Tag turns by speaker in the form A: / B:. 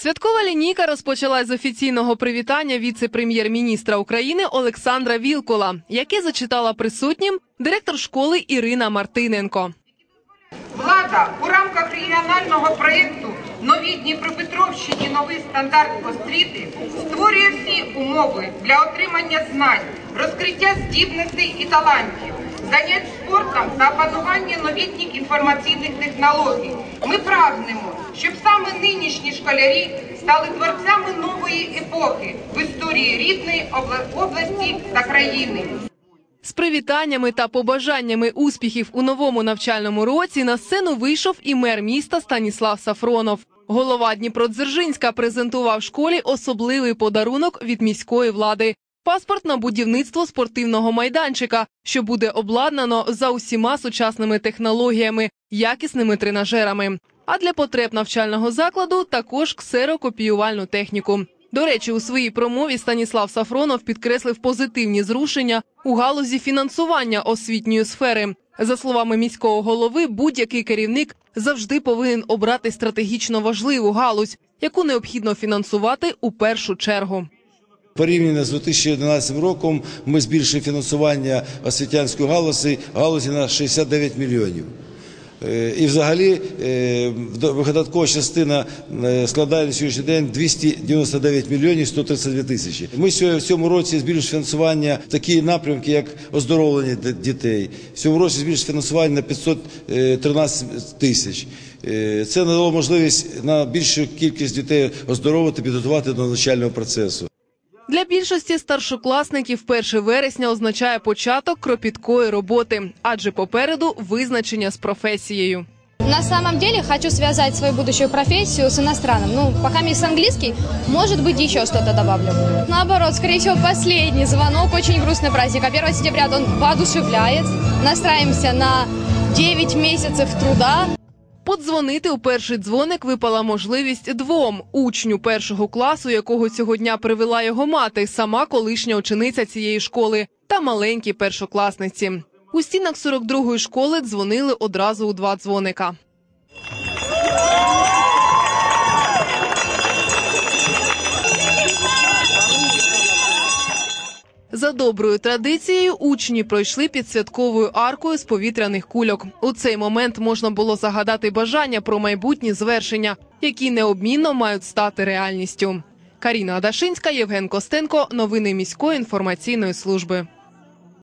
A: Святкова лінійка розпочалась з офіційного привітання віце-прем'єр-міністра України Олександра Вілкула, яке зачитала присутнім директор школи Ірина Мартиненко.
B: Влада у рамках регіонального проєкту Нові Дніпропетровщині новий стандарт освіти створює всі умови для отримання знань, розкриття здібностей і талантів, занять спортом та опанування новітніх інформаційних технологій. Ми прагнемо, щоб саме нинішні школярі стали творцями нової епохи в історії рідної обла- області та країни.
A: З привітаннями та побажаннями успіхів у новому навчальному році на сцену вийшов і мер міста Станіслав Сафронов. Голова Дніпродзержинська презентував школі особливий подарунок від міської влади. Паспорт на будівництво спортивного майданчика, що буде обладнано за усіма сучасними технологіями, якісними тренажерами. А для потреб навчального закладу також ксерокопіювальну техніку. До речі, у своїй промові Станіслав Сафронов підкреслив позитивні зрушення у галузі фінансування освітньої сфери. За словами міського голови, будь-який керівник завжди повинен обрати стратегічно важливу галузь, яку необхідно фінансувати у першу чергу.
C: Порівняно з 2011 роком ми збільшили фінансування освітянської галузі, галузі на 69 мільйонів. Е, І взагалі е, видаткова частина е, складає на сьогоднішній день 299 мільйонів 132 тисячі. Ми в цьому році збільшили фінансування такі напрямки, як оздоровлення дітей. В цьому році збільшили фінансування на 513 тисяч. Це надало можливість на більшу кількість дітей оздоровити, підготувати до навчального процесу
A: Для більшості старшокласників 1 вересня означає початок кропіткої роботи, адже попереду визначення з професією.
D: На самом деле хочу связать свою будущую профессию с иностранным. Ну, пока есть английский, может быть, еще что-то добавлю. Наоборот, скорее всего, последний звонок. Очень грустный праздник. А 1 сентября он воодушевляет. Настраиваемся на 9 месяцев труда.
A: Подзвонити у перший дзвоник випала можливість двом учню першого класу, якого цього дня привела його мати, сама колишня учениця цієї школи, та маленькій першокласниці. У стінах 42-ї школи дзвонили одразу у два дзвоника. За доброю традицією учні пройшли під святковою аркою з повітряних кульок. У цей момент можна було загадати бажання про майбутні звершення, які необмінно мають стати реальністю. Каріна Адашинська, Євген Костенко. Новини міської інформаційної служби.